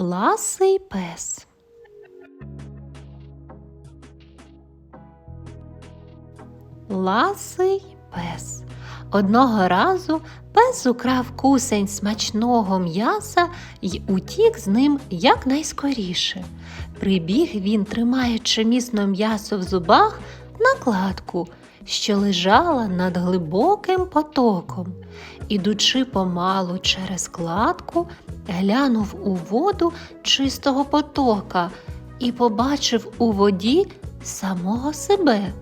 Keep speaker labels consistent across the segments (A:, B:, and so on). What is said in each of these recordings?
A: Ласий пес. Ласий пес. Одного разу пес украв кусень смачного м'яса й утік з ним якнайскоріше. Прибіг він, тримаючи міцно м'ясо в зубах, на кладку, що лежала над глибоким потоком. Ідучи помалу через кладку, глянув у воду чистого потока і побачив у воді самого себе.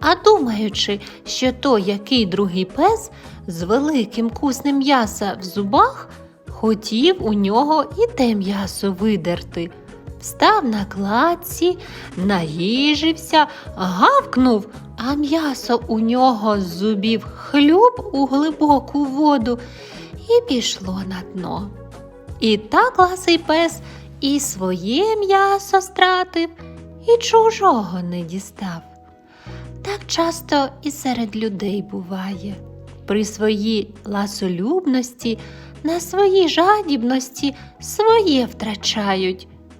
A: А думаючи, що то який другий пес з великим куснем м'яса в зубах, хотів у нього і те м'ясо видерти. Встав на кладці, наїжився, гавкнув, а м'ясо у нього з зубів хлюб у глибоку воду і пішло на дно. І так ласий пес і своє м'ясо стратив, і чужого не дістав. Так часто і серед людей буває. При своїй ласолюбності, на своїй жадібності своє втрачають